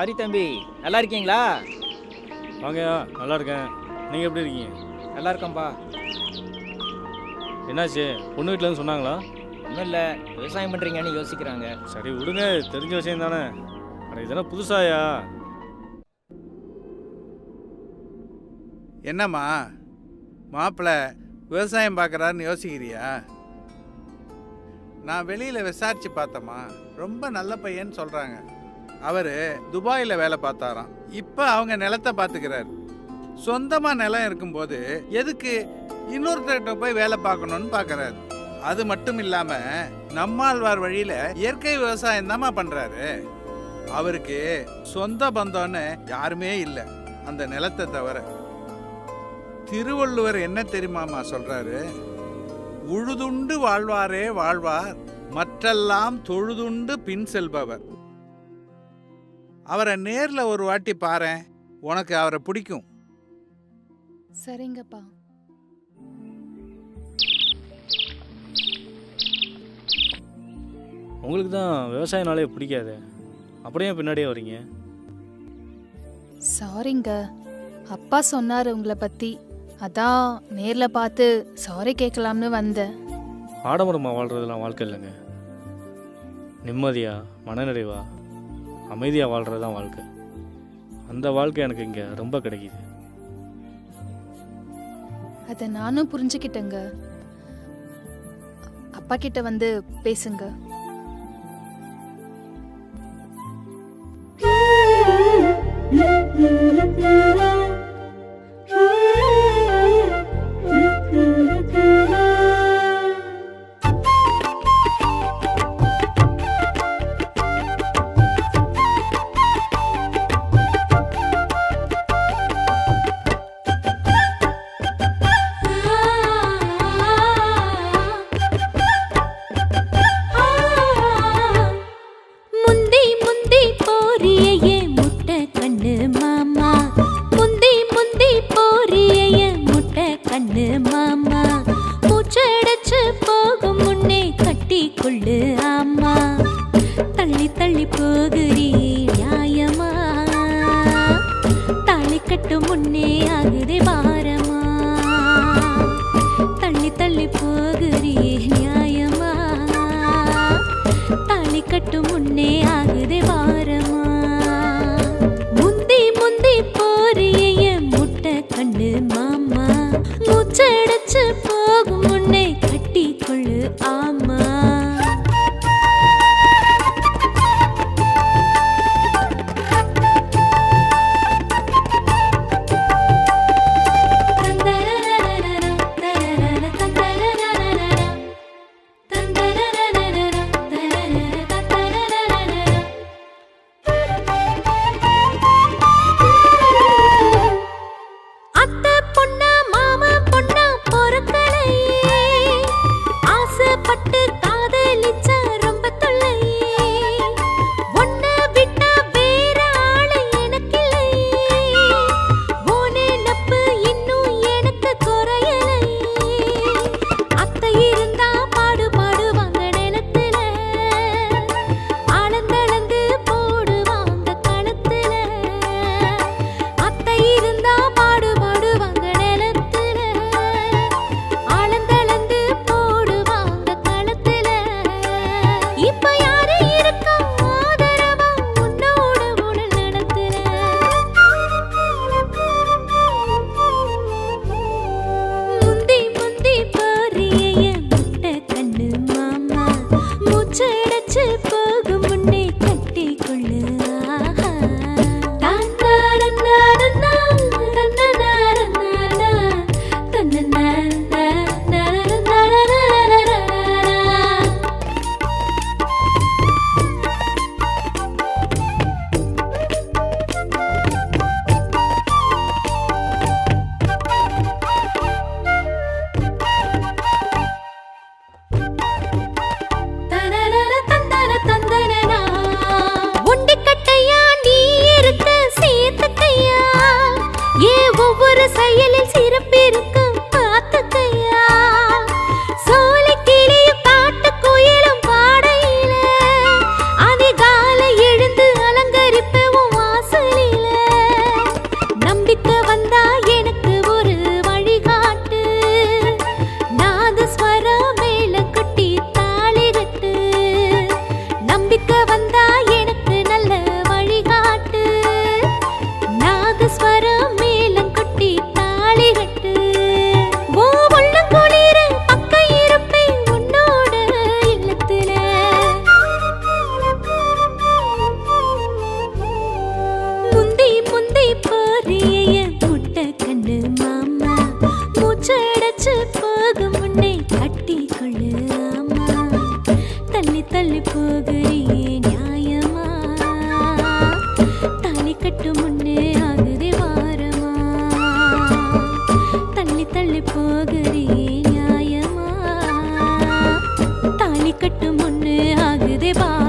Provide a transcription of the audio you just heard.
பாரி தம்பி நல்லா இருக்கீங்களா வாங்கய்யா நல்லா இருக்கேன் நீங்கள் எப்படி இருக்கீங்க? நல்லா இருக்கேன்ப்பா என்னாச்சு? பொண்ணு வீட்டிலேருந்து சொன்னாங்களா? ஒன்றும் இல்லை விவசாயம் பண்ணுறீங்கன்னு யோசிக்கிறாங்க. சரி விடுங்க தெரிஞ்ச விஷயம் தானே. அட இதெல்லாம் புதுசாயா? என்னம்மா மாப்பிள்ளை விவசாயம் பார்க்குறாருன்னு யோசிக்கிறியா? நான் வெளியில் விசாரித்து பார்த்தம்மா ரொம்ப நல்ல பையன்னு சொல்கிறாங்க அவர் துபாயில் வேலை பார்த்தாராம். இப்போ அவங்க நிலத்தை பார்த்துக்கிறார். சொந்தமாக நிலம் இருக்கும்போது எதுக்கு இன்னொருத்தர்கிட்ட போய் வேலை பார்க்கணும்னு பார்க்குறாரு. அது மட்டும் இல்லாமல் நம்மாழ்வார் வழியில் இயற்கை விவசாயம் தாம்மா பண்ணுறாரு அவருக்கு சொந்த பந்தம்னு யாருமே இல்லை. அந்த நிலத்தை தவிர. திருவள்ளுவர் என்ன தெரியுமாமா சொல்கிறாரு உழுதுண்டு வாழ்வாரே வாழ்வார் மற்றெல்லாம் தொழுதுண்டு பின் செல்பவர். அவரை நேர்ல ஒரு வாட்டி பாரேன். உனக்கு அவரை பிடிக்கும். சரிங்கப்பா. உங்களுக்கு தான் விவசாயனாலே பிடிக்காது. அப்படியே பின்னாடியே வரீங்க? சாரிங்க அப்பா சொன்னாரு உங்களை பத்தி. அதான் நேர்ல பார்த்து சாரி கேட்கலாம்னு வந்தேன். ஆடம்பரமாக வாழ்கிறதுலாம் வாழ்க்கை இல்லைங்க. நிம்மதியா மனநிறைவா அமைதியாக வாழ்கிறது தான் வாழ்க்கை. அந்த வாழ்க்கை எனக்கு இங்கே ரொம்ப கிடைக்கிது. அதை நானும் புரிஞ்சுக்கிட்டேங்க. அப்பா கிட்ட வந்து பேசுங்க. மாமா. முந்தி முந்தி போறிய முட்டை கண்ணு மாமா. மூச்சடைச்சு போகும் முன்னே கட்டி கொள்ளு ஆமா. தள்ளி தள்ளி போகிறீ நியாயமா? தாலி கட்டு முன்னே ஆகுதே பாரமா? தள்ளி தள்ளி போகிறீ நியாயமா? தாலி கட்டு முன்னே முந்தி போறிய முட்டை கண்ணு மாமா. மூச்சடைச்சு போகும் முன்னே கட்டிக்கொள்ளு ஆமா. கட்டும் ஒன்று ஆகுதே பா